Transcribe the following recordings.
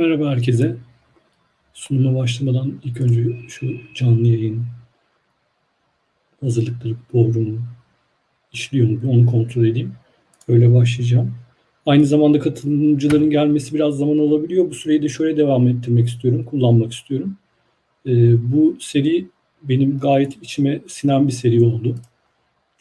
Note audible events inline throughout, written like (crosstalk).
Merhaba herkese. Sunuma başlamadan ilk önce şu canlı yayın hazırlıkları doğru işliyor mu onu kontrol edeyim. Öyle başlayacağım. Aynı zamanda katılımcıların gelmesi biraz zaman alabiliyor. Bu süreyi de şöyle devam ettirmek istiyorum, kullanmak istiyorum. Ee, bu seri benim gayet içime sinen bir seri oldu.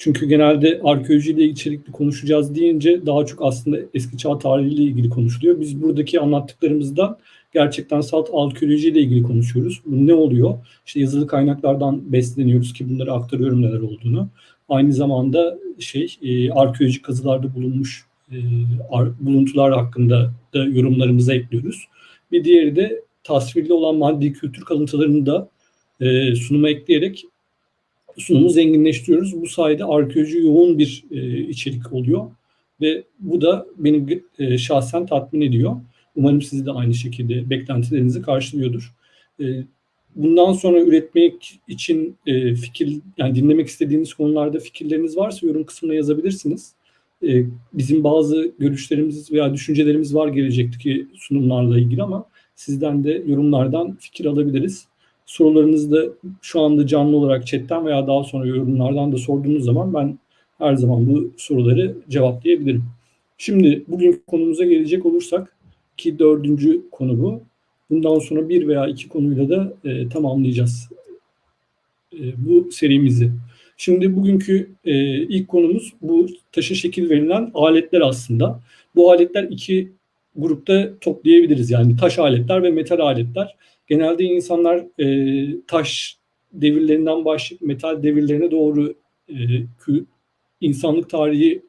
Çünkü genelde arkeolojiyle içerikli konuşacağız deyince daha çok aslında eski çağ tarihiyle ilgili konuşuluyor. Biz buradaki anlattıklarımızdan gerçekten salt arkeolojiyle ilgili konuşuyoruz. Bu ne oluyor? İşte yazılı kaynaklardan besleniyoruz ki bunları aktarıyorum neler olduğunu. Aynı zamanda şey e, arkeolojik kazılarda bulunmuş e, ar, buluntular hakkında da yorumlarımıza ekliyoruz. Bir diğeri de tasvirli olan maddi kültür kalıntılarını da e, sunuma ekleyerek sunumu zenginleştiriyoruz. Bu sayede arkeoloji yoğun bir e, içerik oluyor ve bu da beni e, şahsen tatmin ediyor. Umarım sizi de aynı şekilde beklentilerinizi karşılıyordur. E, bundan sonra üretmek için e, fikir yani dinlemek istediğiniz konularda fikirleriniz varsa yorum kısmına yazabilirsiniz. E, bizim bazı görüşlerimiz veya düşüncelerimiz var gelecekteki sunumlarla ilgili ama sizden de yorumlardan fikir alabiliriz sorularınızı da şu anda canlı olarak chatten veya daha sonra yorumlardan da sorduğunuz zaman ben her zaman bu soruları cevaplayabilirim. Şimdi bugün konumuza gelecek olursak ki dördüncü konu bu. Bundan sonra bir veya iki konuyla da e, tamamlayacağız e, bu serimizi. Şimdi bugünkü e, ilk konumuz bu taşa şekil verilen aletler aslında. Bu aletler iki grupta toplayabiliriz. Yani taş aletler ve metal aletler. Genelde insanlar e, taş devirlerinden başlayıp metal devirlerine doğru e, insanlık tarihi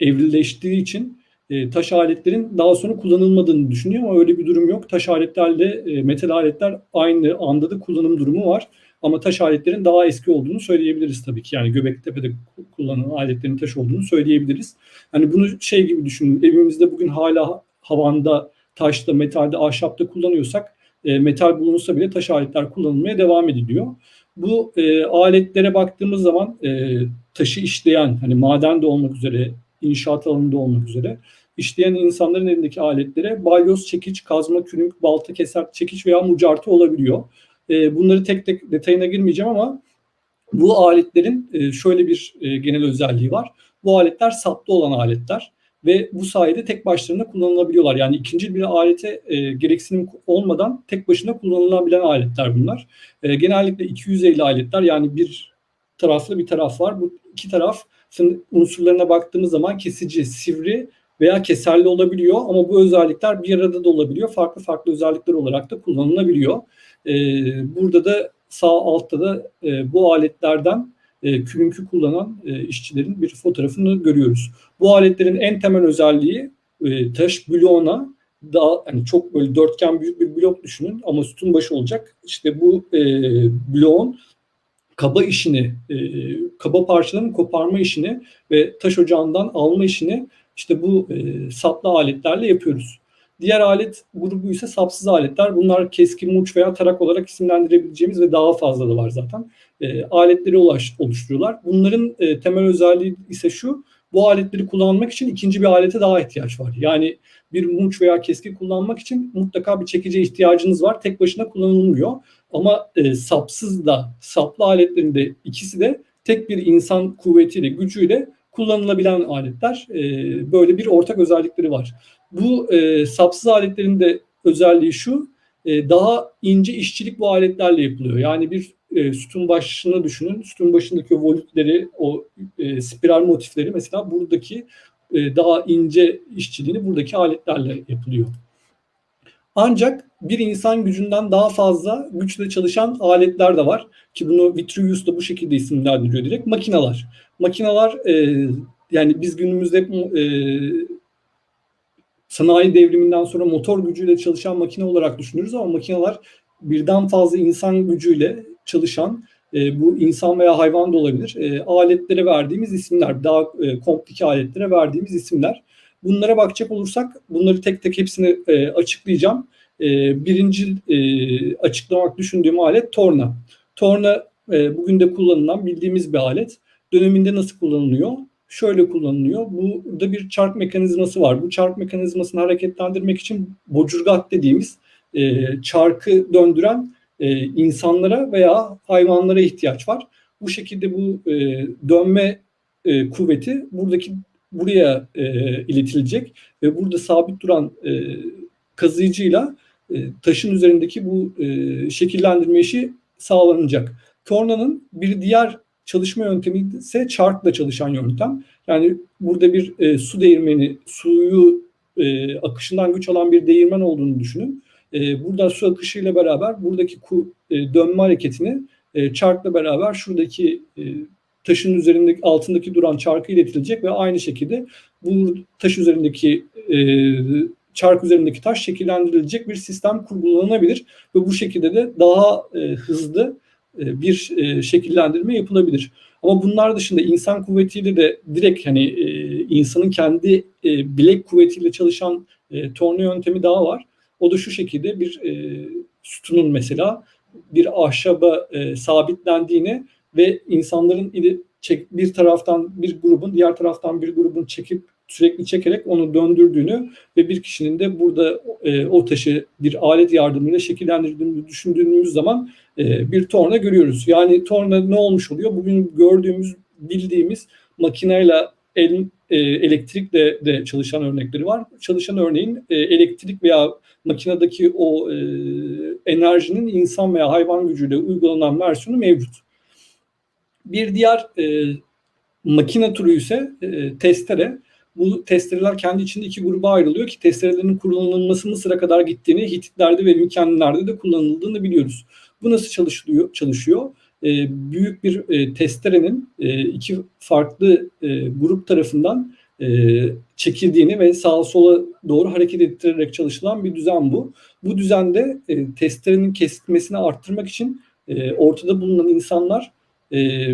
evrilleştiği için e, taş aletlerin daha sonra kullanılmadığını düşünüyor ama öyle bir durum yok. Taş aletlerle e, metal aletler aynı anda da kullanım durumu var. Ama taş aletlerin daha eski olduğunu söyleyebiliriz tabii ki. Yani Göbektepe'de kullanılan aletlerin taş olduğunu söyleyebiliriz. Hani bunu şey gibi düşünün. Evimizde bugün hala havanda, taşta, metalde, ahşapta kullanıyorsak e, metal bulunsa bile taş aletler kullanılmaya devam ediliyor. Bu e, aletlere baktığımız zaman e, taşı işleyen, hani maden de olmak üzere, inşaat alanında olmak üzere işleyen insanların elindeki aletlere balyoz, çekiç, kazma, kürünk, balta, keser, çekiç veya mucartı olabiliyor. E, bunları tek tek detayına girmeyeceğim ama bu aletlerin e, şöyle bir e, genel özelliği var. Bu aletler saplı olan aletler ve bu sayede tek başlarına kullanılabiliyorlar. Yani ikinci bir alete e, gereksinim olmadan tek başına kullanılabilen aletler bunlar. E, genellikle 250 aletler yani bir taraflı bir taraf var. Bu iki taraf unsurlarına baktığımız zaman kesici, sivri veya keserli olabiliyor ama bu özellikler bir arada da olabiliyor. Farklı farklı özellikler olarak da kullanılabiliyor. E, burada da sağ altta da e, bu aletlerden e, kullanan e, işçilerin bir fotoğrafını görüyoruz. Bu aletlerin en temel özelliği e, taş bloğuna daha hani çok böyle dörtgen büyük bir blok düşünün ama sütun başı olacak. İşte bu e, bloğun kaba işini, e, kaba parçaların koparma işini ve taş ocağından alma işini işte bu e, saplı aletlerle yapıyoruz. Diğer alet grubu ise sapsız aletler. Bunlar keskin muç veya tarak olarak isimlendirebileceğimiz ve daha fazla da var zaten. E, aletleri ulaş, oluşturuyorlar. Bunların e, temel özelliği ise şu. Bu aletleri kullanmak için ikinci bir alete daha ihtiyaç var. Yani bir muç veya keski kullanmak için mutlaka bir çekici ihtiyacınız var. Tek başına kullanılmıyor. Ama e, sapsız da saplı aletlerin de ikisi de tek bir insan kuvvetiyle, gücüyle kullanılabilen aletler. E, böyle bir ortak özellikleri var. Bu e, sapsız aletlerin de özelliği şu, e, daha ince işçilik bu aletlerle yapılıyor. Yani bir e, sütun başını düşünün. Sütun başındaki o volütleri, o e, spiral motifleri mesela buradaki e, daha ince işçiliğini buradaki aletlerle yapılıyor. Ancak bir insan gücünden daha fazla güçle çalışan aletler de var. Ki bunu Vitruvius da bu şekilde isimlendiriyor direkt. Makinalar. Makinalar e, yani biz günümüzde e, sanayi devriminden sonra motor gücüyle çalışan makine olarak düşünürüz ama makineler birden fazla insan gücüyle çalışan e, bu insan veya hayvan da olabilir e, aletlere verdiğimiz isimler daha e, komplike aletlere verdiğimiz isimler. Bunlara bakacak olursak bunları tek tek hepsini e, açıklayacağım. E, birinci e, açıklamak düşündüğüm alet torna. Torna e, bugün de kullanılan bildiğimiz bir alet. Döneminde nasıl kullanılıyor? Şöyle kullanılıyor. Burada bir çark mekanizması var. Bu çark mekanizmasını hareketlendirmek için bocurgat dediğimiz e, çarkı döndüren e, insanlara veya hayvanlara ihtiyaç var. Bu şekilde bu e, dönme e, kuvveti buradaki buraya e, iletilecek ve burada sabit duran e, kazıyıcıyla e, taşın üzerindeki bu e, şekillendirme işi sağlanacak. Torna'nın bir diğer çalışma yöntemi ise çarkla çalışan yöntem. Yani burada bir e, su değirmeni, suyu e, akışından güç alan bir değirmen olduğunu düşünün. E, burada su akışıyla beraber buradaki ku, e, dönme hareketini e, çarkla beraber şuradaki e, taşın üzerindeki altındaki duran çarkı iletilecek ve aynı şekilde bu taş üzerindeki e, çark üzerindeki taş şekillendirilecek bir sistem kurgulanabilir ve bu şekilde de daha e, hızlı bir e, şekillendirme yapılabilir. Ama bunlar dışında insan kuvvetiyle de direkt hani e, insanın kendi e, bilek kuvvetiyle çalışan e, torna yöntemi daha var. O da şu şekilde bir e, sütunun mesela bir ahşaba e, sabitlendiğini ve insanların bir taraftan bir grubun diğer taraftan bir grubun çekip sürekli çekerek onu döndürdüğünü ve bir kişinin de burada e, o taşı bir alet yardımıyla şekillendirdiğini düşündüğümüz zaman e, bir torna görüyoruz. Yani torna ne olmuş oluyor? Bugün gördüğümüz, bildiğimiz makineyle el, e, elektrikle de çalışan örnekleri var. Çalışan örneğin e, elektrik veya makinedeki o e, enerjinin insan veya hayvan gücüyle uygulanan versiyonu mevcut. Bir diğer e, makine türü ise e, testere. Bu testereler kendi içinde iki gruba ayrılıyor ki testerelerin kullanılması Mısır'a kadar gittiğini, Hititlerde ve Mikenlilerde de kullanıldığını biliyoruz. Bu nasıl çalışıyor? çalışıyor? E, büyük bir e, testerenin e, iki farklı e, grup tarafından e, çekildiğini ve sağa sola doğru hareket ettirerek çalışılan bir düzen bu. Bu düzende e, testerenin kesilmesini arttırmak için e, ortada bulunan insanlar e,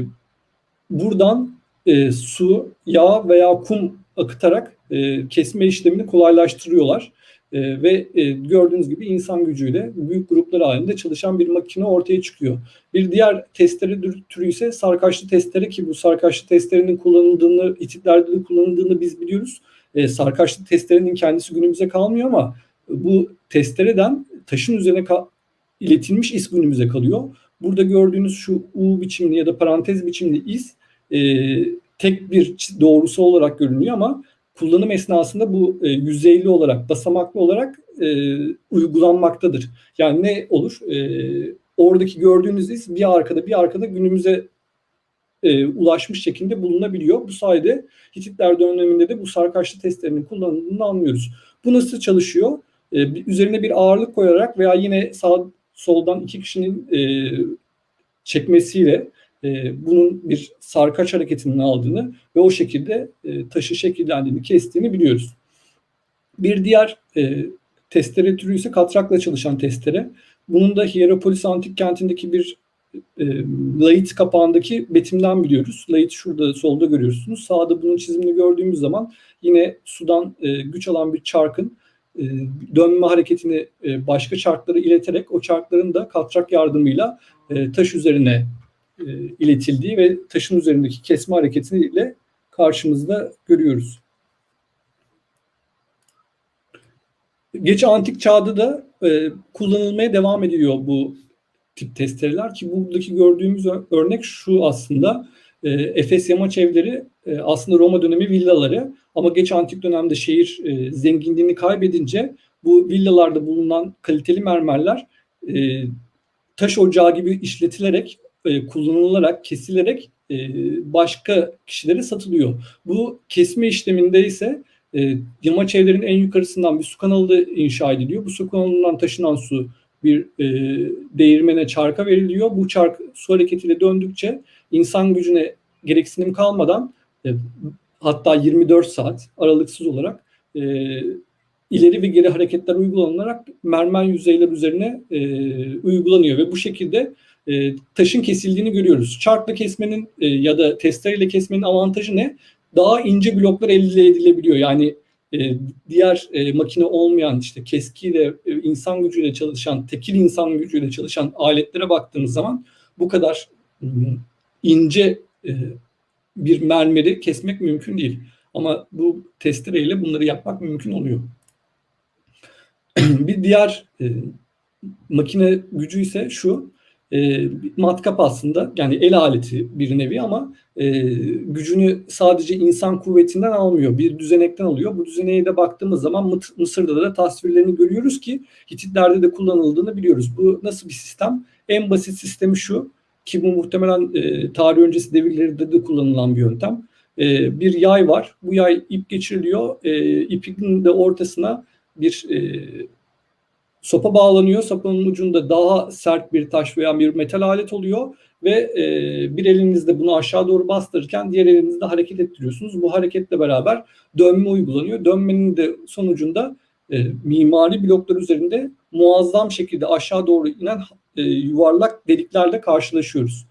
buradan e, su, yağ veya kum akıtarak e, kesme işlemini kolaylaştırıyorlar. E, ve e, gördüğünüz gibi insan gücüyle büyük gruplar halinde çalışan bir makine ortaya çıkıyor. Bir diğer testere türü ise sarkaçlı testere ki bu sarkaçlı testerenin kullanıldığını, itiklerde de kullanıldığını biz biliyoruz. E, sarkaçlı testerenin kendisi günümüze kalmıyor ama bu testereden taşın üzerine iletilmiş iz günümüze kalıyor. Burada gördüğünüz şu U biçimli ya da parantez biçimli iz e, tek bir doğrusu olarak görünüyor ama kullanım esnasında bu e, yüzeyli olarak, basamaklı olarak e, uygulanmaktadır. Yani ne olur? E, oradaki gördüğünüz iz bir arkada bir arkada günümüze e, ulaşmış şekilde bulunabiliyor. Bu sayede Hititler döneminde de bu sarkaçlı testlerinin kullanıldığını anlıyoruz. Bu nasıl çalışıyor? E, üzerine bir ağırlık koyarak veya yine sağ soldan iki kişinin e, çekmesiyle e, bunun bir sarkaç hareketinin aldığını ve o şekilde e, taşı şekillendiğini, kestiğini biliyoruz. Bir diğer e, testere türü ise katrakla çalışan testere. Bunun da Hieropolis antik kentindeki bir e, Lait kapağındaki betimden biliyoruz. Lait şurada solda görüyorsunuz. Sağda bunun çizimini gördüğümüz zaman yine sudan e, güç alan bir çarkın e, dönme hareketini e, başka çarklara ileterek o çarkların da katrak yardımıyla e, taş üzerine e, iletildiği ve taşın üzerindeki kesme hareketiyle karşımızda görüyoruz. Geç antik çağda da e, kullanılmaya devam ediyor bu tip testereler ki buradaki gördüğümüz örnek şu aslında e, Efes yamaç evleri e, aslında Roma dönemi villaları ama geç antik dönemde şehir e, zenginliğini kaybedince bu villalarda bulunan kaliteli mermerler e, taş ocağı gibi işletilerek e, kullanılarak, kesilerek e, başka kişilere satılıyor. Bu kesme işleminde ise e, yamaç evlerin en yukarısından bir su kanalı inşa ediliyor. Bu su kanalından taşınan su bir e, değirmene, çarka veriliyor. Bu çark su hareketiyle döndükçe insan gücüne gereksinim kalmadan e, hatta 24 saat aralıksız olarak e, ileri ve geri hareketler uygulanarak mermer yüzeyler üzerine e, uygulanıyor ve bu şekilde e, taşın kesildiğini görüyoruz. Çarkla kesmenin e, ya da testereyle kesmenin avantajı ne? Daha ince bloklar elde edilebiliyor. Yani e, diğer e, makine olmayan işte keskiyle e, insan gücüyle çalışan, tekil insan gücüyle çalışan aletlere baktığımız zaman bu kadar ince e, bir mermeri kesmek mümkün değil. Ama bu testereyle bunları yapmak mümkün oluyor. (clears throat) bir diğer e, makine gücü ise şu. E, matkap aslında yani el aleti bir nevi ama e, gücünü sadece insan kuvvetinden almıyor. Bir düzenekten alıyor. Bu düzeneğe de baktığımız zaman Mısır'da da tasvirlerini görüyoruz ki Hititlerde de kullanıldığını biliyoruz. Bu nasıl bir sistem? En basit sistemi şu ki bu muhtemelen e, tarih öncesi devirlerde de kullanılan bir yöntem. E, bir yay var. Bu yay ip geçiriliyor. E, ipin de ortasına bir e, sopa bağlanıyor. Sopanın ucunda daha sert bir taş veya bir metal alet oluyor ve e, bir elinizde bunu aşağı doğru bastırırken diğer elinizde hareket ettiriyorsunuz. Bu hareketle beraber dönme uygulanıyor. Dönmenin de sonucunda e, mimari bloklar üzerinde muazzam şekilde aşağı doğru inen e, yuvarlak deliklerle karşılaşıyoruz.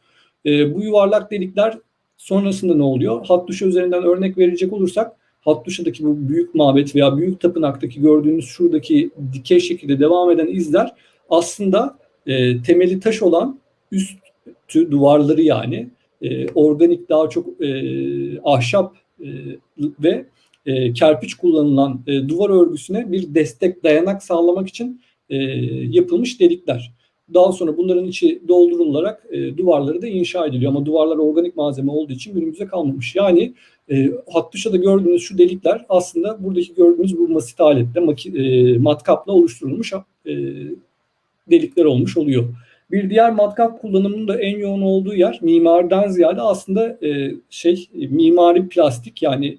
E, bu yuvarlak delikler sonrasında ne oluyor? Hattuşa üzerinden örnek verecek olursak Hattuşa'daki bu büyük mabet veya büyük tapınaktaki gördüğünüz şuradaki dikey şekilde devam eden izler aslında e, temeli taş olan üstü duvarları yani e, organik daha çok e, ahşap e, ve e, kerpiç kullanılan e, duvar örgüsüne bir destek dayanak sağlamak için e, yapılmış delikler. Daha sonra bunların içi doldurularak e, duvarları da inşa ediliyor. Ama duvarlar organik malzeme olduğu için günümüzde kalmamış. Yani e, Hattuşa'da gördüğünüz şu delikler aslında buradaki gördüğünüz bu masit aletle, e, matkapla oluşturulmuş e, delikler olmuş oluyor. Bir diğer matkap kullanımının da en yoğun olduğu yer mimariden ziyade aslında e, şey mimari plastik yani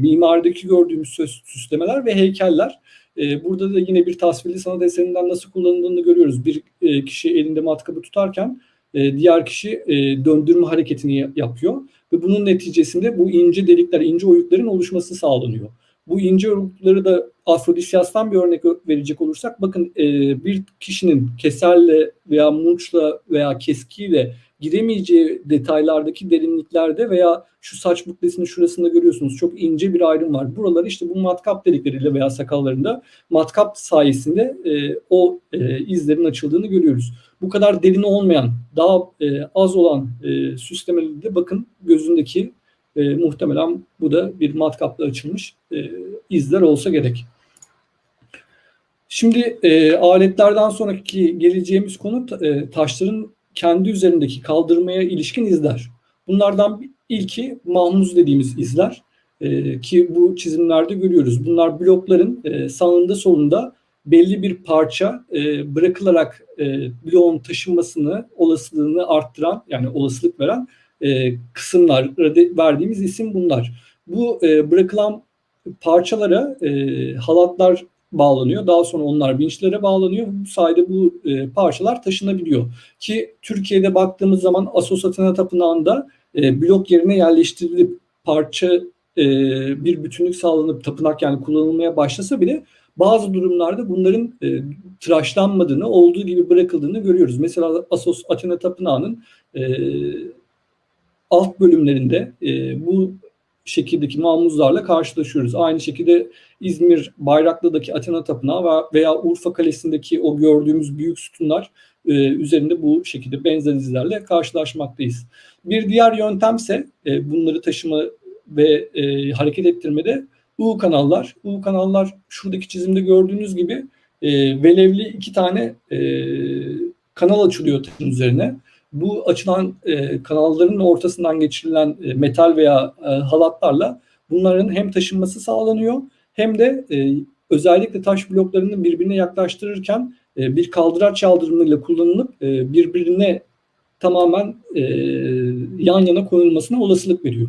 mimarideki gördüğümüz süslemeler ve heykeller. E, burada da yine bir tasvirli sanat eserinden nasıl kullanıldığını görüyoruz. Bir e, kişi elinde matkabı tutarken e, diğer kişi e, döndürme hareketini yapıyor ve bunun neticesinde bu ince delikler, ince oyukların oluşması sağlanıyor. Bu ince oyukları da Afrodisyas'tan bir örnek verecek olursak bakın e, bir kişinin keserle veya murçla veya keskiyle giremeyeceği detaylardaki derinliklerde veya şu saç buklesinin şurasında görüyorsunuz çok ince bir ayrım var. Buralar işte bu matkap delikleriyle veya sakallarında matkap sayesinde e, o e, izlerin açıldığını görüyoruz. Bu kadar derin olmayan, daha e, az olan e, süslemeleri de bakın gözündeki e, muhtemelen bu da bir matkapla açılmış e, izler olsa gerek. Şimdi e, aletlerden sonraki geleceğimiz konu e, taşların kendi üzerindeki kaldırmaya ilişkin izler. Bunlardan ilki mahmuz dediğimiz izler e, ki bu çizimlerde görüyoruz. Bunlar blokların e, sağında solunda belli bir parça e, bırakılarak e, bloğun taşınmasını olasılığını arttıran yani olasılık veren e, kısımlar verdiğimiz isim bunlar. Bu e, bırakılan parçalara e, halatlar bağlanıyor. Daha sonra onlar vinçlere bağlanıyor. Bu sayede bu e, parçalar taşınabiliyor. Ki Türkiye'de baktığımız zaman Asos Athena Tapınağı'nda e, blok yerine yerleştirilip parça e, bir bütünlük sağlanıp tapınak yani kullanılmaya başlasa bile bazı durumlarda bunların e, tıraşlanmadığını, olduğu gibi bırakıldığını görüyoruz. Mesela Asos Athena Tapınağı'nın e, alt bölümlerinde e, bu şekildeki mamuzlarla karşılaşıyoruz. Aynı şekilde İzmir Bayraklı'daki Athena Tapınağı veya Urfa Kalesi'ndeki o gördüğümüz büyük sütunlar e, üzerinde bu şekilde benzer izlerle karşılaşmaktayız. Bir diğer yöntemse e, bunları taşıma ve e, hareket ettirmede U kanallar. U kanallar şuradaki çizimde gördüğünüz gibi e, velevli iki tane e, kanal açılıyor taşın üzerine bu açılan e, kanalların ortasından geçirilen e, metal veya e, halatlarla bunların hem taşınması sağlanıyor hem de e, özellikle taş bloklarını birbirine yaklaştırırken e, bir kaldıraç yaldırımıyla kullanılıp e, birbirine tamamen e, yan yana konulmasına olasılık veriyor.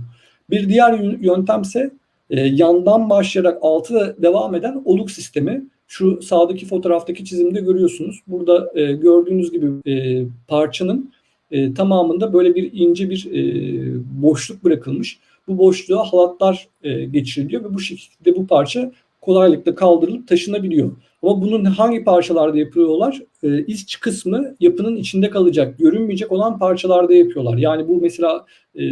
Bir diğer yöntemse e, yandan başlayarak altı devam eden oluk sistemi. Şu sağdaki fotoğraftaki çizimde görüyorsunuz. Burada e, gördüğünüz gibi e, parçanın e, tamamında böyle bir ince bir e, boşluk bırakılmış. Bu boşluğa halatlar e, geçiriliyor ve bu şekilde bu parça kolaylıkla kaldırılıp taşınabiliyor. Ama bunun hangi parçalarda yapıyorlar? E, iç kısmı yapının içinde kalacak, görünmeyecek olan parçalarda yapıyorlar. Yani bu mesela e,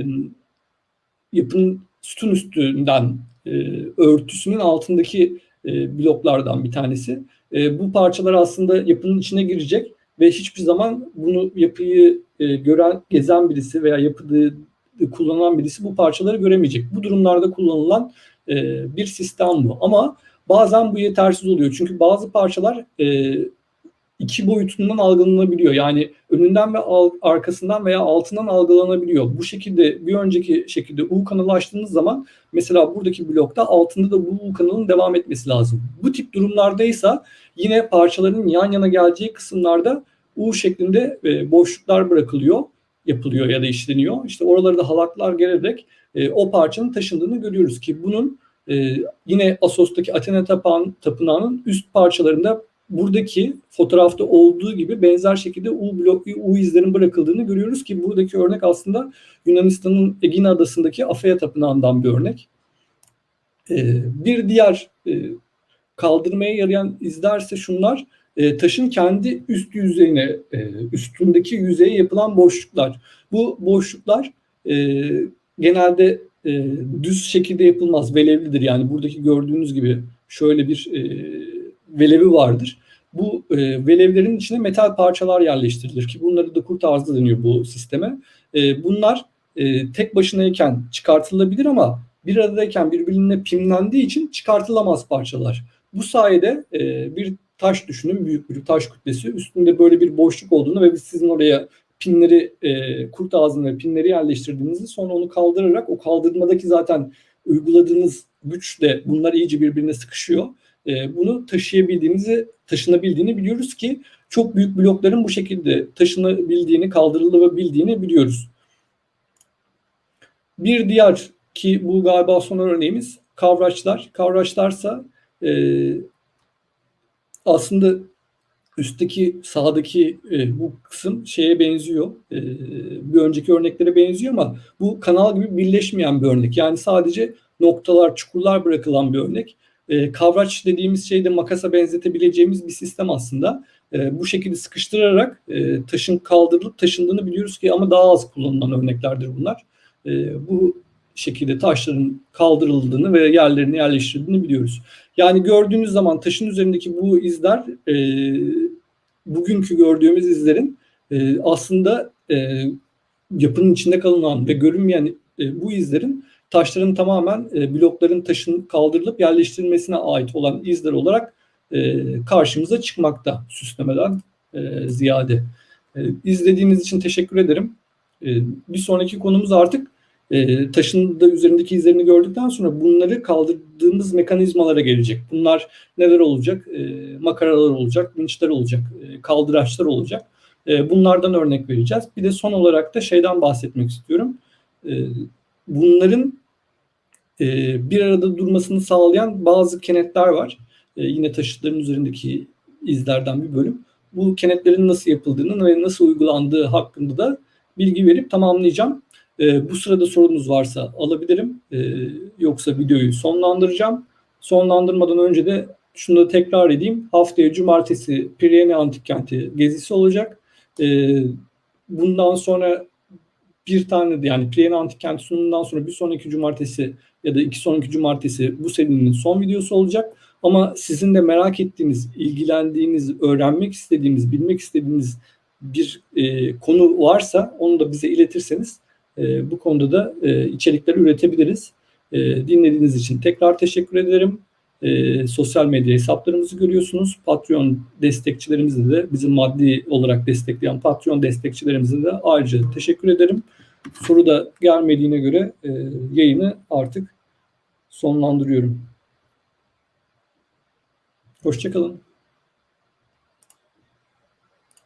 yapının sütun üstünden e, örtüsünün altındaki e, bloklardan bir tanesi. E, bu parçalar aslında yapının içine girecek ve hiçbir zaman bunu yapıyı e, gören, gezen birisi veya yapıdığı kullanan birisi bu parçaları göremeyecek. Bu durumlarda kullanılan e, bir sistem bu. Ama bazen bu yetersiz oluyor. Çünkü bazı parçalar e, iki boyutundan algılanabiliyor. Yani önünden ve al, arkasından veya altından algılanabiliyor. Bu şekilde bir önceki şekilde U kanalı açtığınız zaman mesela buradaki blokta altında da bu U kanalının devam etmesi lazım. Bu tip durumlardaysa yine parçaların yan yana geleceği kısımlarda U şeklinde e, boşluklar bırakılıyor, yapılıyor ya da işleniyor. İşte oraları da halatlar gelerek e, o parçanın taşındığını görüyoruz ki bunun e, yine Asos'taki Athena Tapağın, Tapınağı'nın üst parçalarında buradaki fotoğrafta olduğu gibi benzer şekilde U blok U izlerin bırakıldığını görüyoruz ki buradaki örnek aslında Yunanistan'ın Egina adasındaki Afea tapınağından bir örnek. Ee, bir diğer e, kaldırmaya yarayan izlerse şunlar e, taşın kendi üst yüzeyine e, üstündeki yüzeye yapılan boşluklar. Bu boşluklar e, genelde e, düz şekilde yapılmaz. Velevlidir yani buradaki gördüğünüz gibi şöyle bir e, velevi vardır. Bu e, velevlerin içine metal parçalar yerleştirilir ki bunları da kurt ağzı deniyor bu sisteme. E, bunlar e, tek başınayken çıkartılabilir ama bir aradayken birbirine pimlendiği için çıkartılamaz parçalar. Bu sayede e, bir taş düşünün, büyük bir taş kütlesi. Üstünde böyle bir boşluk olduğunu ve sizin oraya pinleri, e, kurt ağzına pinleri yerleştirdiğinizi sonra onu kaldırarak o kaldırmadaki zaten uyguladığınız güçle bunlar iyice birbirine sıkışıyor e, bunu taşıyabildiğinizi, taşınabildiğini biliyoruz ki çok büyük blokların bu şekilde taşınabildiğini, kaldırılabildiğini biliyoruz. Bir diğer ki bu galiba son örneğimiz kavraçlar. Kavraçlarsa e, aslında üstteki sağdaki e, bu kısım şeye benziyor. E, bir önceki örneklere benziyor ama bu kanal gibi birleşmeyen bir örnek. Yani sadece noktalar, çukurlar bırakılan bir örnek. E, kavraç dediğimiz şey de makasa benzetebileceğimiz bir sistem aslında. E, bu şekilde sıkıştırarak e, taşın kaldırılıp taşındığını biliyoruz ki ama daha az kullanılan örneklerdir bunlar. E, bu şekilde taşların kaldırıldığını ve yerlerine yerleştirildiğini biliyoruz. Yani gördüğünüz zaman taşın üzerindeki bu izler e, bugünkü gördüğümüz izlerin e, aslında e, yapının içinde kalınan ve görünmeyen e, bu izlerin taşların tamamen e, blokların taşın kaldırılıp yerleştirilmesine ait olan izler olarak e, karşımıza çıkmakta süslemeden e, ziyade. E, izlediğiniz için teşekkür ederim. E, bir sonraki konumuz artık e, taşın üzerindeki izlerini gördükten sonra bunları kaldırdığımız mekanizmalara gelecek. Bunlar neler olacak? E, makaralar olacak, vinçler olacak, e, kaldıraçlar olacak. E, bunlardan örnek vereceğiz. Bir de son olarak da şeyden bahsetmek istiyorum. E, bunların e, bir arada durmasını sağlayan bazı kenetler var. E, yine taşıtların üzerindeki izlerden bir bölüm. Bu kenetlerin nasıl yapıldığını ve nasıl uygulandığı hakkında da bilgi verip tamamlayacağım. E, bu sırada sorunuz varsa alabilirim. E, yoksa videoyu sonlandıracağım. Sonlandırmadan önce de şunu da tekrar edeyim. Haftaya cumartesi Pirene Antik Kenti gezisi olacak. E, bundan sonra bir tane de yani Pirene Antik Kenti sunumundan sonra bir sonraki cumartesi ya da iki sonraki cumartesi bu serinin son videosu olacak. Ama sizin de merak ettiğiniz, ilgilendiğiniz, öğrenmek istediğiniz, bilmek istediğiniz bir e, konu varsa onu da bize iletirseniz e, bu konuda da e, içerikler üretebiliriz. E, dinlediğiniz için tekrar teşekkür ederim. E, sosyal medya hesaplarımızı görüyorsunuz. Patreon destekçilerimize de bizim maddi olarak destekleyen Patreon destekçilerimize de ayrıca teşekkür ederim. Soru da gelmediğine göre e, yayını artık sonlandırıyorum. Hoşçakalın.